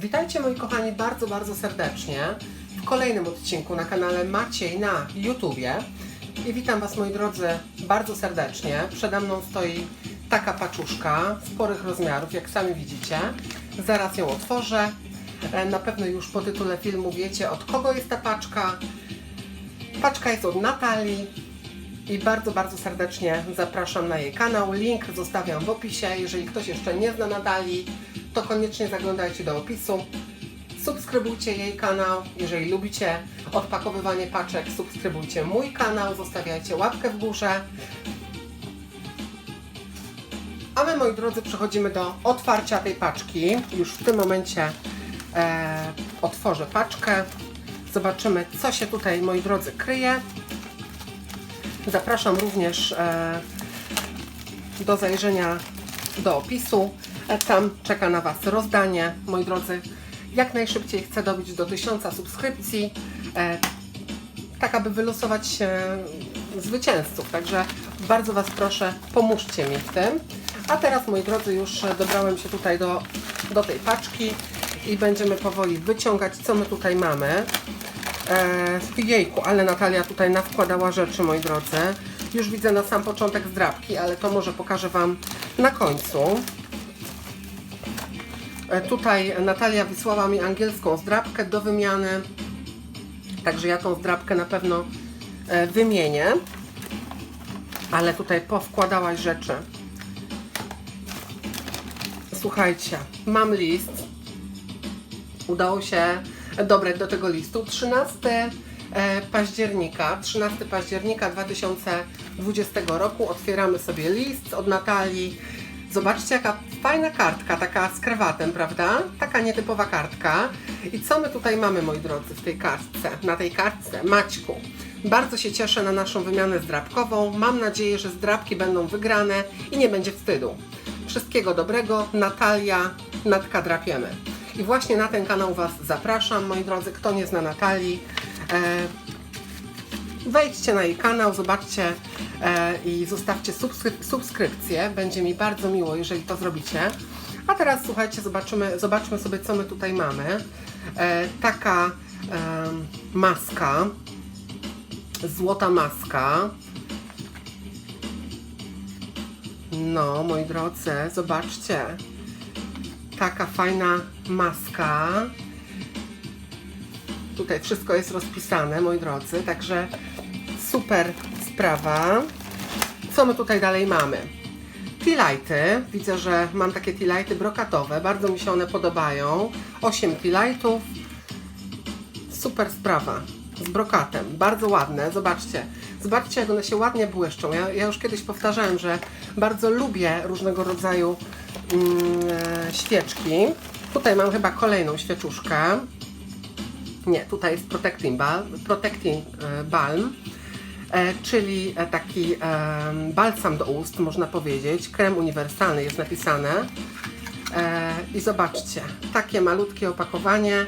Witajcie moi kochani bardzo, bardzo serdecznie w kolejnym odcinku na kanale Maciej na YouTubie. I witam Was moi drodzy bardzo serdecznie. Przede mną stoi taka paczuszka sporych rozmiarów, jak sami widzicie. Zaraz ją otworzę. E, Na pewno już po tytule filmu wiecie od kogo jest ta paczka. Paczka jest od Natalii i bardzo, bardzo serdecznie zapraszam na jej kanał. Link zostawiam w opisie. Jeżeli ktoś jeszcze nie zna Natalii, to koniecznie zaglądajcie do opisu. Subskrybujcie jej kanał. Jeżeli lubicie odpakowywanie paczek, subskrybujcie mój kanał, zostawiajcie łapkę w górze. A my, moi drodzy, przechodzimy do otwarcia tej paczki. Już w tym momencie e, otworzę paczkę. Zobaczymy, co się tutaj, moi drodzy, kryje. Zapraszam również e, do zajrzenia do opisu. E, Tam czeka na Was rozdanie. Moi drodzy, jak najszybciej chcę dobić do 1000 subskrypcji, e, tak aby wylosować zwycięzców. Także bardzo Was proszę, pomóżcie mi w tym. A teraz, moi drodzy, już dobrałem się tutaj do, do tej paczki i będziemy powoli wyciągać, co my tutaj mamy. E, jejku, ale Natalia tutaj nawkładała rzeczy, moi drodzy. Już widzę na sam początek zdrabki, ale to może pokażę Wam na końcu. E, tutaj Natalia wysłała mi angielską zdrabkę do wymiany. Także ja tą zdrabkę na pewno e, wymienię. Ale tutaj powkładałaś rzeczy. Słuchajcie, mam list udało się dobrać do tego listu. 13 e, października, 13 października 2020 roku otwieramy sobie list od Natalii. Zobaczcie, jaka fajna kartka, taka z krawatem, prawda? Taka nietypowa kartka. I co my tutaj mamy, moi drodzy, w tej kartce? Na tej kartce, Maćku. Bardzo się cieszę na naszą wymianę zdrabkową. Mam nadzieję, że zdrabki będą wygrane i nie będzie wstydu. Wszystkiego dobrego, Natalia, Natka Drapiemy. I właśnie na ten kanał Was zapraszam, moi drodzy. Kto nie zna Natalii, e, wejdźcie na jej kanał, zobaczcie e, i zostawcie subskryp- subskrypcję. Będzie mi bardzo miło, jeżeli to zrobicie. A teraz słuchajcie, zobaczymy, zobaczmy sobie, co my tutaj mamy. E, taka e, maska, złota maska. No, moi drodzy, zobaczcie. Taka fajna maska. Tutaj wszystko jest rozpisane, moi drodzy, także super sprawa. Co my tutaj dalej mamy? Tea-lighty. Widzę, że mam takie tea-lighty brokatowe. Bardzo mi się one podobają. 8 tea-lightów. Super sprawa. Z brokatem. Bardzo ładne. Zobaczcie. Zobaczcie, jak one się ładnie błyszczą. Ja, ja już kiedyś powtarzałem, że bardzo lubię różnego rodzaju mm, e, świeczki. Tutaj mam chyba kolejną świeczuszkę. Nie, tutaj jest Protecting Balm, protecting, e, balm e, czyli e, taki e, balsam do ust, można powiedzieć. Krem uniwersalny jest napisane. E, I zobaczcie, takie malutkie opakowanie.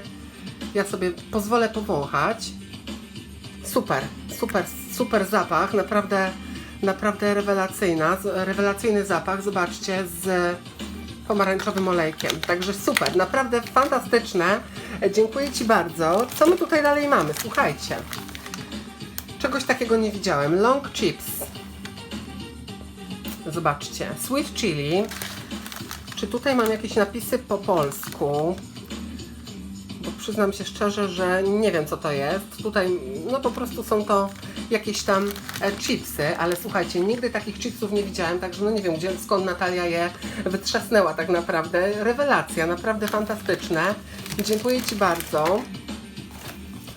Ja sobie pozwolę powąchać. Super, super, super zapach, naprawdę, naprawdę rewelacyjna, rewelacyjny zapach, zobaczcie, z pomarańczowym olejkiem. Także super, naprawdę fantastyczne. E, Dziękuję Ci bardzo. Co my tutaj dalej mamy? Słuchajcie. Czegoś takiego nie widziałem. Long chips. Zobaczcie. Sweet chili. Czy tutaj mam jakieś napisy po polsku? Bo przyznam się szczerze, że nie wiem co to jest. Tutaj no po prostu są to jakieś tam e, chipsy, ale słuchajcie, nigdy takich chipsów nie widziałem, także no nie wiem gdzie, skąd Natalia je wytrzasnęła tak naprawdę. Rewelacja, naprawdę fantastyczne. Dziękuję Ci bardzo.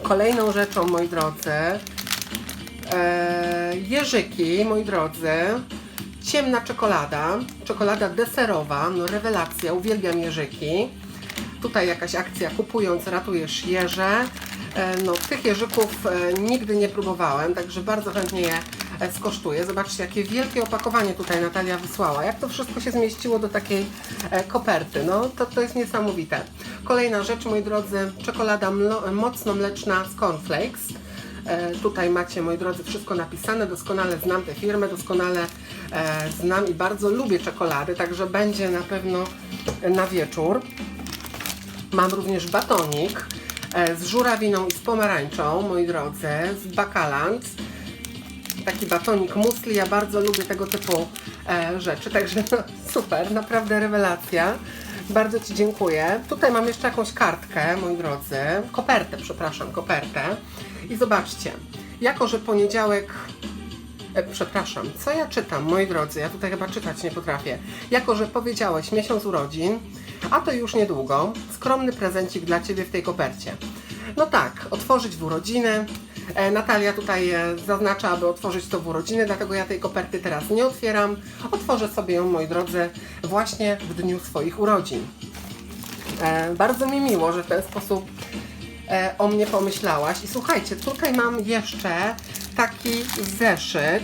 Kolejną rzeczą, moi drodzy, jeżyki, moi drodzy, ciemna czekolada, czekolada deserowa, no rewelacja, uwielbiam jeżyki. Tutaj jakaś akcja, kupując ratujesz jeże. E, No, tych jeżyków e, nigdy nie próbowałem, także bardzo chętnie je e, skosztuję. Zobaczcie, jakie wielkie opakowanie tutaj Natalia wysłała. Jak to wszystko się zmieściło do takiej e, koperty. No, to, to jest niesamowite. Kolejna rzecz, moi drodzy, czekolada mocno mleczna z cornflakes. E, Tutaj macie, moi drodzy, wszystko napisane. Doskonale znam tę firmę, doskonale e, znam i bardzo lubię czekolady, także będzie na pewno na wieczór. Mam również batonik e, z żurawiną i z pomarańczą, moi drodzy, z Bakaland. Taki batonik musli, ja bardzo lubię tego typu rzeczy, także no, super, naprawdę rewelacja. Bardzo Ci dziękuję. Tutaj mam jeszcze jakąś kartkę, moi drodzy, kopertę, przepraszam, kopertę. I zobaczcie, jako że poniedziałek E, przepraszam, co ja czytam, moi drodzy? Ja tutaj chyba czytać nie potrafię. Jako, że powiedziałeś miesiąc urodzin, a to już niedługo, skromny prezencik dla Ciebie w tej kopercie. No tak, otworzyć w urodziny. E, Natalia tutaj e, zaznacza, aby otworzyć to w urodziny, dlatego ja tej koperty teraz nie otwieram. Otworzę sobie ją, moi drodzy, właśnie w dniu swoich urodzin. Bardzo mi miło, że w ten sposób e, o mnie pomyślałaś. I słuchajcie, tutaj mam jeszcze taki zeszyt.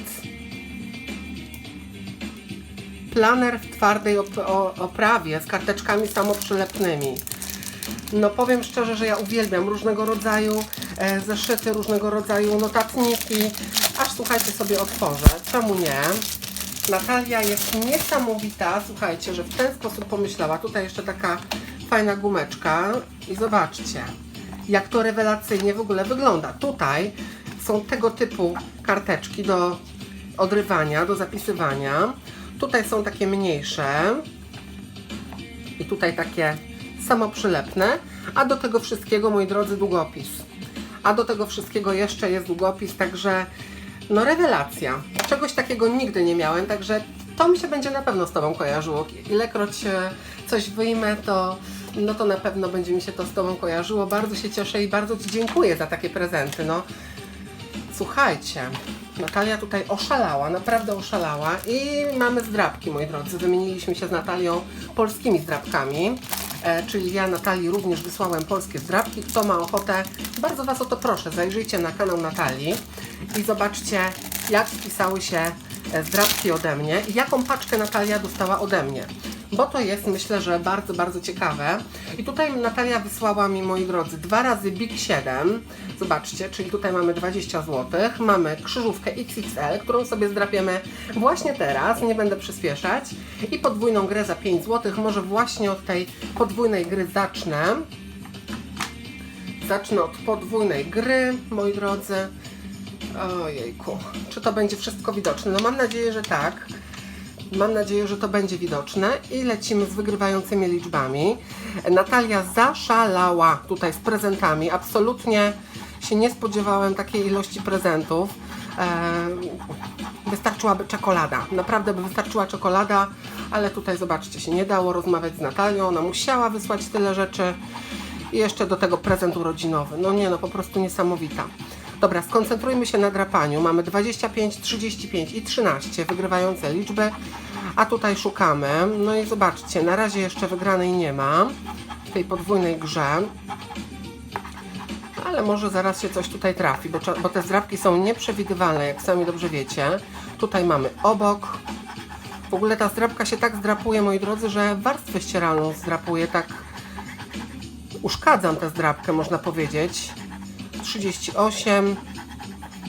Planer w twardej op oprawie z karteczkami samoprzylepnymi. No powiem szczerze, że ja uwielbiam różnego rodzaju e, zeszyty, różnego rodzaju notatniki. Aż słuchajcie sobie otworzę. Czemu nie? Natalia jest niesamowita, słuchajcie, że w ten sposób pomyślała. Tutaj jeszcze taka fajna gumeczka i zobaczcie, jak to rewelacyjnie w ogóle wygląda. Tutaj są tego typu karteczki do odrywania, do zapisywania. Tutaj są takie mniejsze i tutaj takie samoprzylepne, a do tego wszystkiego, moi drodzy, długopis. A do tego wszystkiego jeszcze jest długopis, także no rewelacja. Czegoś takiego nigdy nie miałem, także to mi się będzie na pewno z Tobą kojarzyło. Ilekroć e, coś wyjmę, to no to na pewno będzie mi się to z Tobą kojarzyło. Bardzo się cieszę i bardzo Ci dziękuję za takie prezenty. No, słuchajcie, Natalia tutaj oszalała, naprawdę oszalała i mamy zdrabki, moi drodzy. Wymieniliśmy się z Natalią polskimi zdrabkami, e, czyli ja Natalii również wysłałem polskie zdrabki. Kto ma ochotę, bardzo Was o to proszę, zajrzyjcie na kanał Natalii i zobaczcie, jak spisały się e, zdrabki ode mnie i jaką paczkę Natalia dostała ode mnie. Bo to jest, myślę, że bardzo, bardzo ciekawe. I tutaj Natalia wysłała mi, moi drodzy, dwa razy Big 7. Zobaczcie, czyli tutaj mamy 20 zł. Mamy krzyżówkę XXL, którą sobie zdrapiemy właśnie teraz. Nie będę przyspieszać. I podwójną grę za 5 zł. Może właśnie od tej podwójnej gry zacznę. Zacznę od podwójnej gry, moi drodzy. Ojejku, czy to będzie wszystko widoczne? No mam nadzieję, że tak. Mam nadzieję, że to będzie widoczne i lecimy z wygrywającymi liczbami. Natalia zaszalała tutaj z prezentami. Absolutnie się nie spodziewałem takiej ilości prezentów. Wystarczyłaby czekolada. Naprawdę by wystarczyła czekolada, ale tutaj zobaczcie, się nie dało rozmawiać z Natalią. Ona musiała wysłać tyle rzeczy. I jeszcze do tego prezent urodzinowy. No nie, no po prostu niesamowita. Dobra, skoncentrujmy się na drapaniu. Mamy 25, 35 i 13 wygrywające liczby, a tutaj szukamy. No i zobaczcie, na razie jeszcze wygranej nie ma w tej podwójnej grze. Ale może zaraz się coś tutaj trafi, bo, bo te zdrapki są nieprzewidywalne, jak sami dobrze wiecie. Tutaj mamy obok. W ogóle ta zdrapka się tak zdrapuje, moi drodzy, że warstwę ścieralną zdrapuje, tak uszkadzam tę zdrapkę, można powiedzieć. 38,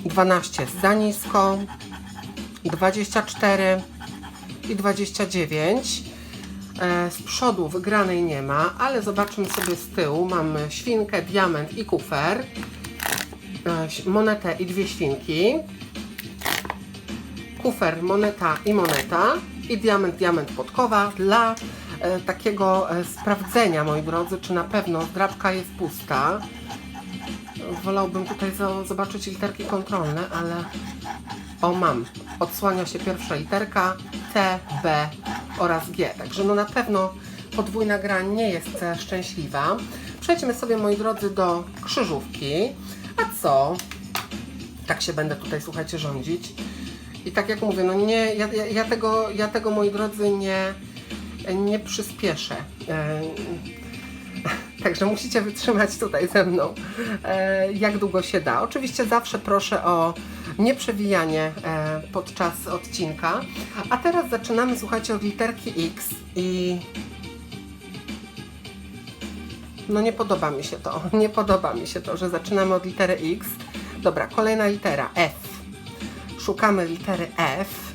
12 za nisko, 24 i 29. E, z przodu wygranej nie ma, ale zobaczmy sobie z tyłu. Mamy świnkę, diament i kufer. E, monetę i dwie świnki. Kufer, moneta i moneta. I diament, diament, podkowa dla e, takiego sprawdzenia, moi drodzy, czy na pewno drapka jest pusta. Wolałbym tutaj zobaczyć literki kontrolne, ale o mam. Odsłania się pierwsza literka T, B oraz G. Także no na pewno podwójna gra nie jest e, szczęśliwa. Przejdźmy sobie, moi drodzy, do krzyżówki. A co? Tak się będę tutaj, słuchajcie, rządzić. I tak jak mówię, no nie, ja, ja, ja tego, ja tego, moi drodzy, nie, nie przyspieszę. Także musicie wytrzymać tutaj ze mną, e, jak długo się da. Oczywiście zawsze proszę o nieprzewijanie e, podczas odcinka. A teraz zaczynamy, słuchajcie, od literki X i no nie podoba mi się to, nie podoba mi się to, że zaczynamy od litery X. Dobra, kolejna litera F. Szukamy litery F.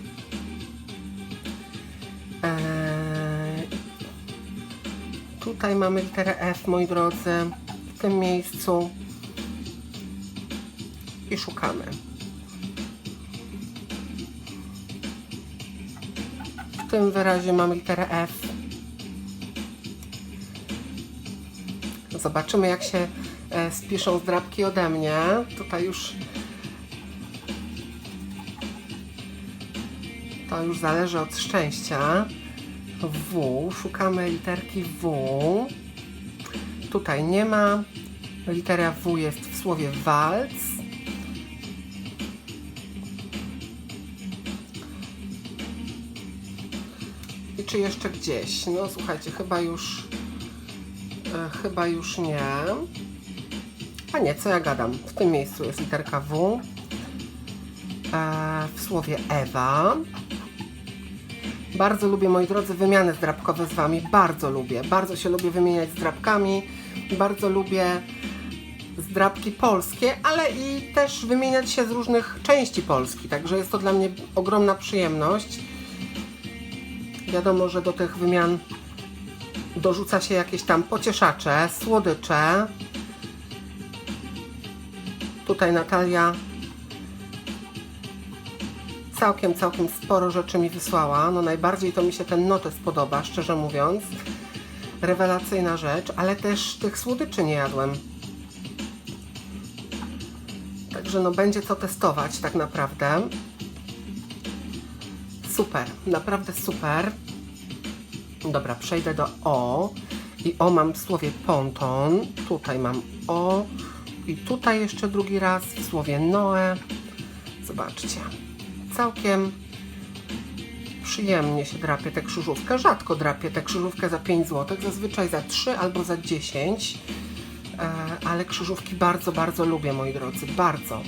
Tutaj mamy literę F, moi drodzy, w tym miejscu. I szukamy. W tym wyrazie mamy literę F. Zobaczymy, jak się e, spiszą zdrabki ode mnie. Tutaj już to już zależy od szczęścia. W, szukamy literki W. Tutaj nie ma. Litera W jest w słowie walc. I czy jeszcze gdzieś? No słuchajcie, chyba już e, chyba już nie. A nie, co ja gadam? W tym miejscu jest literka W. E, w słowie Ewa. Bardzo lubię, moi drodzy, wymiany zdrabkowe z Wami. Bardzo lubię. Bardzo się lubię wymieniać zdrabkami. Bardzo lubię zdrabki polskie, ale i też wymieniać się z różnych części Polski. Także jest to dla mnie ogromna przyjemność. Wiadomo, że do tych wymian dorzuca się jakieś tam pocieszacze, słodycze. Tutaj Natalia całkiem, całkiem sporo rzeczy mi wysłała. No najbardziej to mi się ten notes podoba, szczerze mówiąc. Rewelacyjna rzecz, ale też tych słodyczy nie jadłem. Także no będzie co testować tak naprawdę. Super, naprawdę super. Dobra, przejdę do O. I O mam w słowie ponton. Tutaj mam O. I tutaj jeszcze drugi raz w słowie Noe. Zobaczcie. Całkiem przyjemnie się drapie tę krzyżówkę. Rzadko drapię tę krzyżówkę za 5 zł, zazwyczaj za 3 albo za 10. E, ale krzyżówki bardzo, bardzo lubię, moi drodzy. Bardzo.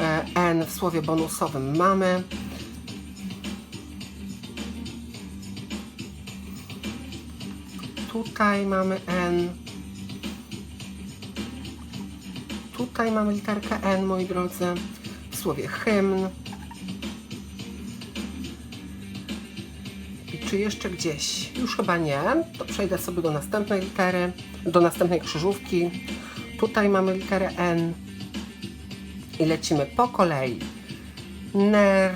E, N w słowie bonusowym mamy. Tutaj mamy N. Tutaj mamy literkę N, moi drodzy, w słowie hymn. Czy jeszcze gdzieś? Już chyba nie. To przejdę sobie do następnej litery, do następnej krzyżówki. Tutaj mamy literę N. I lecimy po kolei. Ner.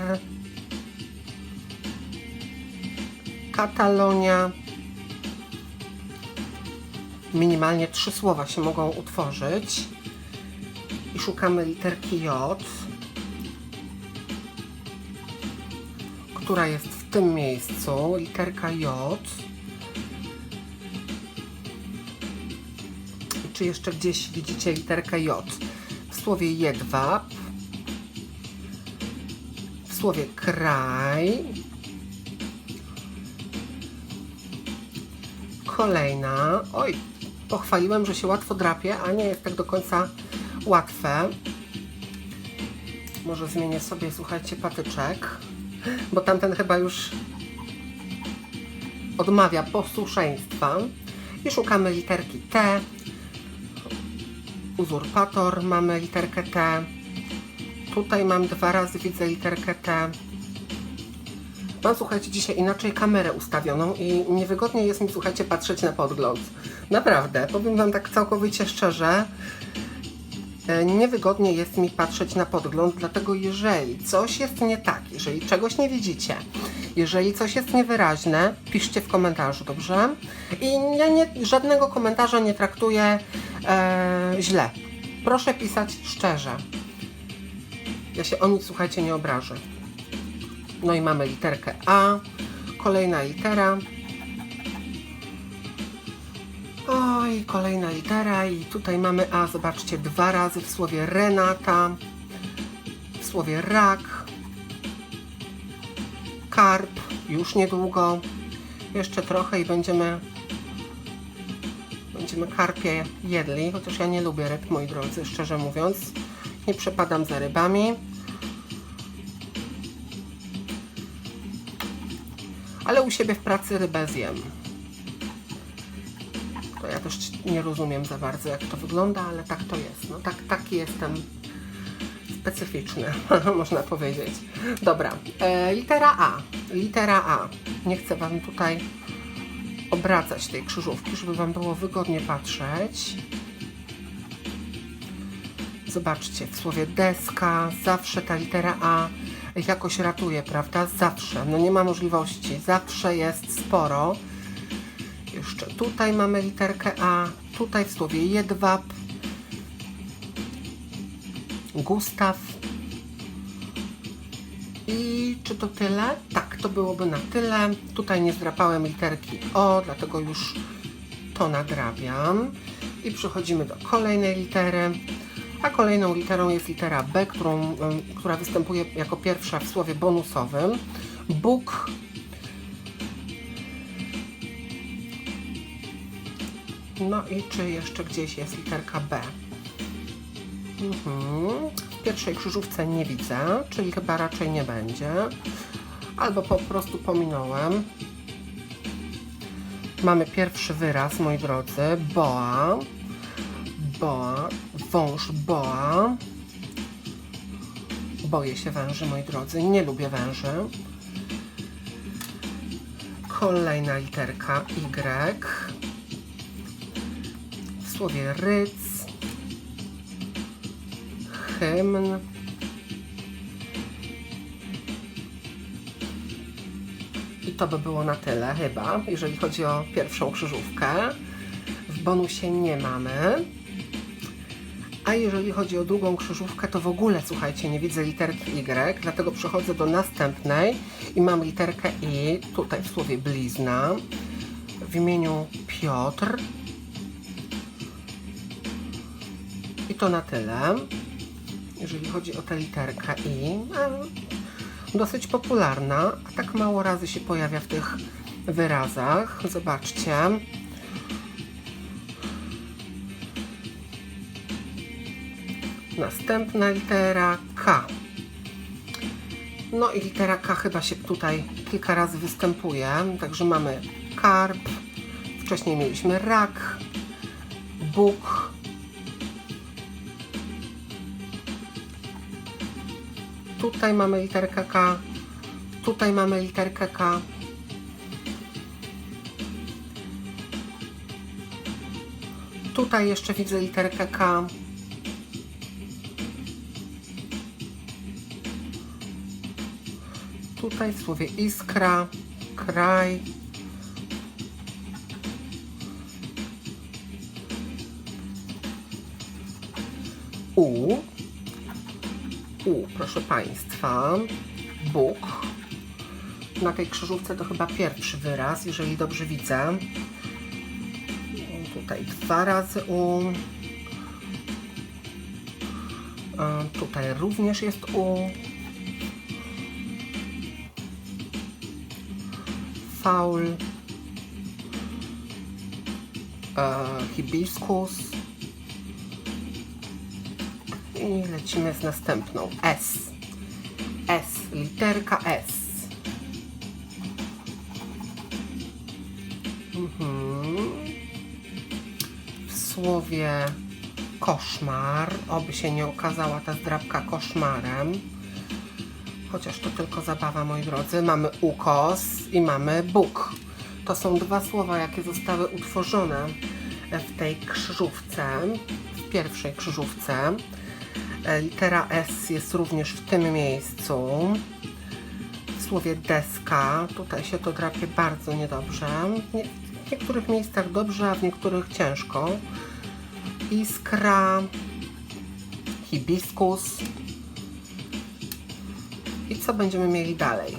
Katalonia. Minimalnie trzy słowa się mogą utworzyć. I szukamy literki J, która jest w tym miejscu. Literka J. Czy jeszcze gdzieś widzicie literkę J? W słowie jedwab, w słowie kraj, kolejna. Oj, pochwaliłem, że się łatwo drapie, a nie jest tak do końca łatwe. Może zmienię sobie, słuchajcie, patyczek, bo tamten chyba już odmawia posłuszeństwa. I szukamy literki T. Uzurpator, mamy literkę T. Tutaj mam dwa razy, widzę literkę T. Mam, słuchajcie, dzisiaj inaczej kamerę ustawioną i niewygodnie jest mi, słuchajcie, patrzeć na podgląd. Naprawdę, powiem Wam tak całkowicie szczerze, niewygodnie jest mi patrzeć na podgląd, dlatego jeżeli coś jest nie tak, jeżeli czegoś nie widzicie, jeżeli coś jest niewyraźne, piszcie w komentarzu, dobrze? I ja nie, żadnego komentarza nie traktuję e, źle. Proszę pisać szczerze. Ja się o nic, słuchajcie, nie obrażę. No i mamy literkę A, kolejna litera. Oj, kolejna litera i tutaj mamy A, zobaczcie, dwa razy w słowie Renata, w słowie rak, karp, już niedługo, jeszcze trochę i będziemy będziemy karpie jedli, chociaż ja nie lubię ryb, moi drodzy, szczerze mówiąc. Nie przepadam za rybami. ale u siebie w pracy rybę zjem. Nie rozumiem za bardzo, jak to wygląda, ale tak to jest. No tak, taki jestem specyficzny, można powiedzieć. Dobra, e, litera A. Litera A. Nie chcę Wam tutaj obracać tej krzyżówki, żeby Wam było wygodnie patrzeć. Zobaczcie, w słowie deska zawsze ta litera A jakoś ratuje, prawda? Zawsze. No nie ma możliwości. Zawsze jest sporo. Jeszcze tutaj mamy literkę A. Tutaj w słowie jedwab. Gustaw. I czy to tyle? Tak, to byłoby na tyle. Tutaj nie zdrapałem literki O, dlatego już to nadrabiam. I przechodzimy do kolejnej litery. A kolejną literą jest litera B, którą, która występuje jako pierwsza w słowie bonusowym. Bóg. No i czy jeszcze gdzieś jest literka B? Mhm. W pierwszej krzyżówce nie widzę, czyli chyba raczej nie będzie. Albo po prostu pominąłem. Mamy pierwszy wyraz, moi drodzy. Boa. Boa. Wąż boa. Boję się węży, moi drodzy. Nie lubię węży. Kolejna literka Y. Słowie ryc. Hymn. I to by było na tyle chyba, jeżeli chodzi o pierwszą krzyżówkę. W bonusie nie mamy. A jeżeli chodzi o drugą krzyżówkę, to w ogóle, słuchajcie, nie widzę literki Y, dlatego przechodzę do następnej i mam literkę I, tutaj w słowie blizna, w imieniu Piotr. To na tyle, jeżeli chodzi o tę literkę I. A, dosyć popularna, a tak mało razy się pojawia w tych wyrazach. Zobaczcie. Następna litera K. No i litera K chyba się tutaj kilka razy występuje. Także mamy karp, wcześniej mieliśmy rak, Bóg, Tutaj mamy literkę K. Tutaj mamy literkę K. Tutaj jeszcze widzę literkę K. Tutaj w słowie iskra, kraj. U. U, proszę Państwa, Bóg. Na tej krzyżówce to chyba pierwszy wyraz, jeżeli dobrze widzę. Tutaj dwa razy U. E, Tutaj również jest U. Faul. E, hibiskus. I lecimy z następną. S. S. Literka S. Mhm. W słowie koszmar, oby się nie okazała ta zdrabka koszmarem. Chociaż to tylko zabawa, moi drodzy. Mamy ukos i mamy Bóg. To są dwa słowa, jakie zostały utworzone w tej krzyżówce, w pierwszej krzyżówce. E, Litera S jest również w tym miejscu. W słowie deska, tutaj się to drapie bardzo niedobrze. Nie, w niektórych miejscach dobrze, a w niektórych ciężko. Iskra, hibiskus. I co będziemy mieli dalej?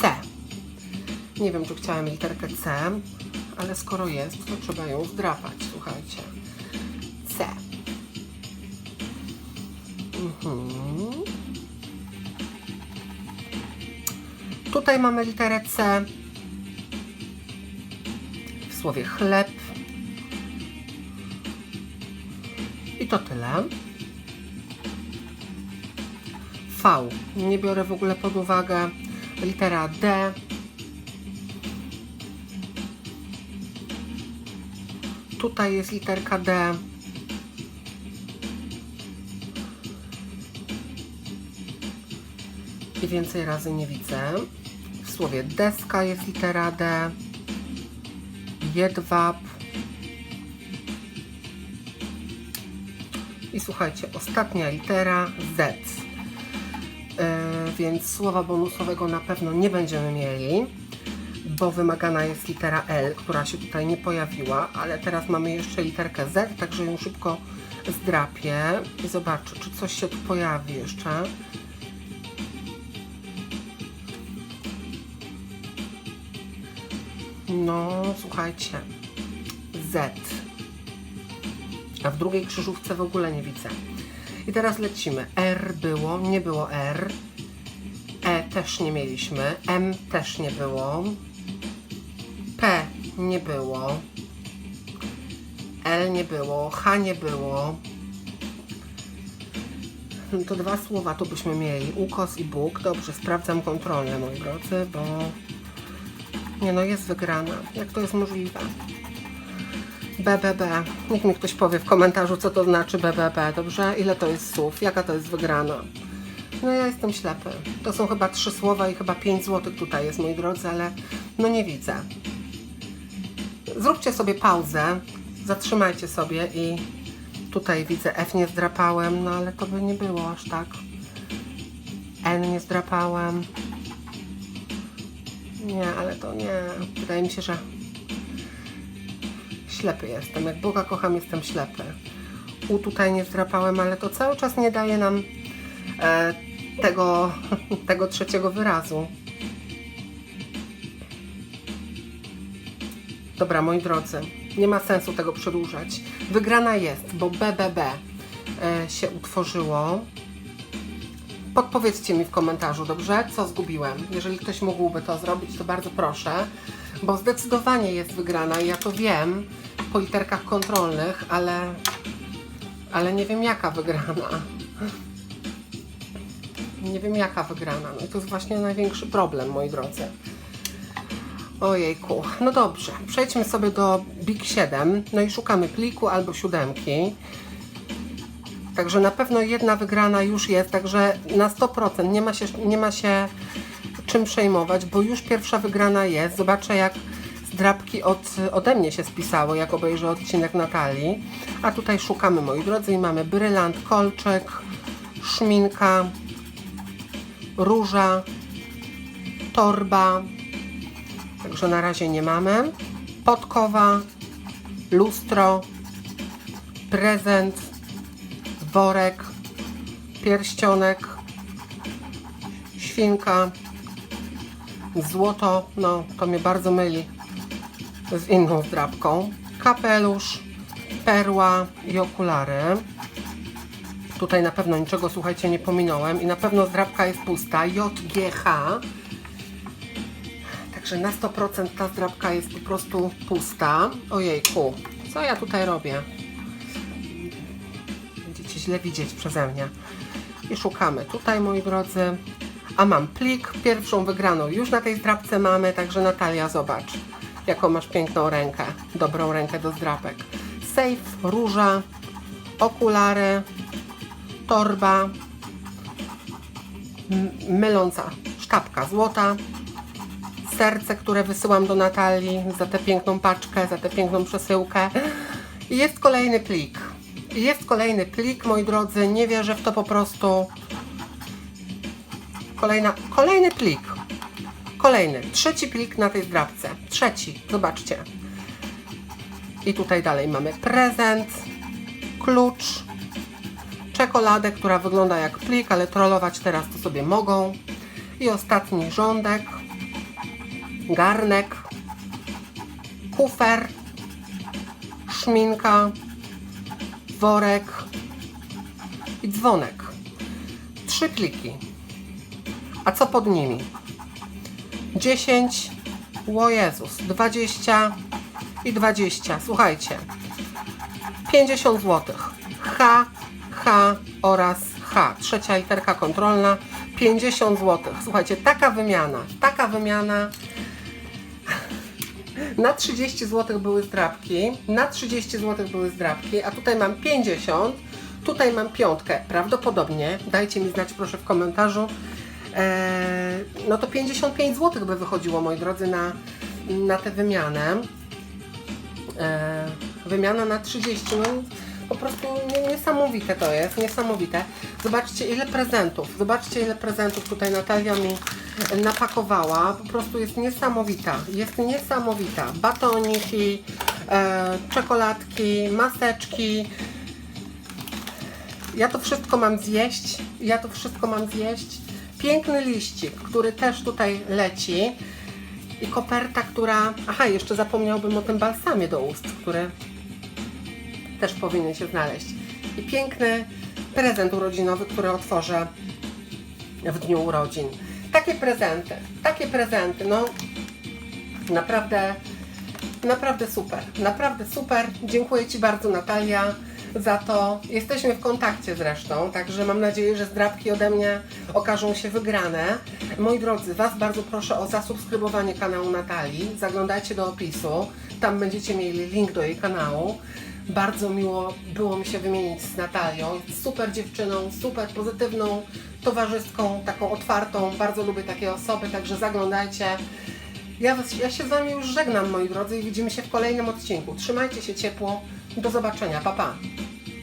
C. Nie wiem, czy chciałem literkę C, ale skoro jest, to trzeba ją zdrapać, słuchajcie. Mhm. Tutaj mamy literę C w słowie chleb. I to tyle. V. Nie biorę w ogóle pod uwagę. Litera D. Tutaj jest literka D. I więcej razy nie widzę. W słowie deska jest litera D. jedwab. I słuchajcie, ostatnia litera Z. Yy, więc słowa bonusowego na pewno nie będziemy mieli, bo wymagana jest litera L, która się tutaj nie pojawiła, ale teraz mamy jeszcze literkę Z, także ją szybko zdrapię i zobaczę, czy coś się tu pojawi jeszcze. No, słuchajcie, Z. A w drugiej krzyżówce w ogóle nie widzę. I teraz lecimy. R było, nie było R. E też nie mieliśmy. M też nie było. P nie było. L nie było. H nie było. To dwa słowa tu byśmy mieli. Ukos i Bóg. Dobrze, sprawdzam kontrolę, moi drodzy, bo... Nie no, jest wygrana. Jak to jest możliwe? BBB. Niech mi ktoś powie w komentarzu, co to znaczy BBB, dobrze? Ile to jest słów? Jaka to jest wygrana? No ja jestem ślepy. To są chyba trzy słowa i chyba 5 złotych tutaj jest, moi drodzy, ale no nie widzę. Zróbcie sobie pauzę, zatrzymajcie sobie i tutaj widzę F nie zdrapałem, no ale to by nie było aż tak. N nie zdrapałem. Nie, ale to nie. Wydaje mi się, że ślepy jestem. Jak Boga kocham, jestem ślepy. U tutaj nie zdrapałem, ale to cały czas nie daje nam e, tego, tego trzeciego wyrazu. Dobra, moi drodzy, nie ma sensu tego przedłużać. Wygrana jest, bo BBB e, się utworzyło. Podpowiedzcie mi w komentarzu, dobrze? Co zgubiłem? Jeżeli ktoś mógłby to zrobić, to bardzo proszę, bo zdecydowanie jest wygrana i ja to wiem po literkach kontrolnych, ale, ale nie wiem jaka wygrana. Nie wiem jaka wygrana. No i to jest właśnie największy problem, moi drodzy. Ojejku. No dobrze, przejdźmy sobie do Big 7. No i szukamy pliku albo siódemki. Także na pewno jedna wygrana już jest, także na 100% nie ma się, nie ma się czym przejmować, bo już pierwsza wygrana jest. Zobaczę jak zdrabki od, ode mnie się spisało, jak obejrzę odcinek Natalii. A tutaj szukamy, moi drodzy, i mamy brylant, kolczyk, szminka, róża, torba. Także na razie nie mamy. Podkowa, lustro, prezent, worek, pierścionek, świnka, złoto, no to mnie bardzo myli z inną zdrabką, kapelusz, perła i okulary. Tutaj na pewno niczego, słuchajcie, nie pominąłem i na pewno zdrabka jest pusta, JGH. Także na 100% ta zdrabka jest po prostu pusta. Ojejku, co ja tutaj robię? Źle widzieć przeze mnie. I szukamy tutaj, moi drodzy. A mam plik, pierwszą wygraną już na tej zdrabce mamy, także Natalia, zobacz, jaką masz piękną rękę, dobrą rękę do zdrabek. Safe, róża, okulary, torba, myląca sztabka złota, serce, które wysyłam do Natalii za tę piękną paczkę, za tę piękną przesyłkę. I jest kolejny plik. Jest kolejny plik, moi drodzy, nie wierzę w to po prostu. Kolejna, kolejny plik. Kolejny, trzeci plik na tej zdrabce. Trzeci, zobaczcie. I tutaj dalej mamy prezent, klucz, czekoladę, która wygląda jak plik, ale trollować teraz to sobie mogą. I ostatni rządek, garnek, kufer, szminka, worek i dzwonek. Trzy pliki. A co pod nimi? 10, o Jezus, 20 i 20. Słuchajcie, 50 zł. H, H oraz H. Trzecia literka kontrolna, 50 zł. Słuchajcie, taka wymiana, taka wymiana. Na 30 zł były zdrabki, na 30 zł były zdrabki, a tutaj mam 50, tutaj mam piątkę. Prawdopodobnie, dajcie mi znać proszę w komentarzu, eee, no to 55 zł by wychodziło, moi drodzy, na, na tę wymianę. e, wymiana na 30. No, po prostu nie- niesamowite to jest, niesamowite. Zobaczcie ile prezentów, zobaczcie ile prezentów tutaj Natalia mi napakowała. Po prostu jest niesamowita, jest niesamowita. Batoniki, e, czekoladki, maseczki. Ja to wszystko mam zjeść, ja to wszystko mam zjeść. Piękny liścik, który też tutaj leci. I koperta, która... Aha, jeszcze zapomniałbym o tym balsamie do ust, który też powinien się znaleźć. I piękny prezent urodzinowy, który otworzę w dniu urodzin. Takie prezenty, takie prezenty, no naprawdę, naprawdę super, naprawdę super. Dziękuję Ci bardzo Natalia za to. Jesteśmy w kontakcie zresztą, także mam nadzieję, że zdrabki ode mnie okażą się wygrane. Moi drodzy, Was bardzo proszę o zasubskrybowanie kanału Natalii. Zaglądajcie do opisu, tam będziecie mieli link do jej kanału. Bardzo miło było mi się wymienić z Natalią. Super dziewczyną, super pozytywną towarzystką, taką otwartą. Bardzo lubię takie osoby, także zaglądajcie. Ja, was, ja się z Wami już żegnam, moi drodzy, i widzimy się w kolejnym odcinku. Trzymajcie się ciepło. Do zobaczenia. Pa, pa.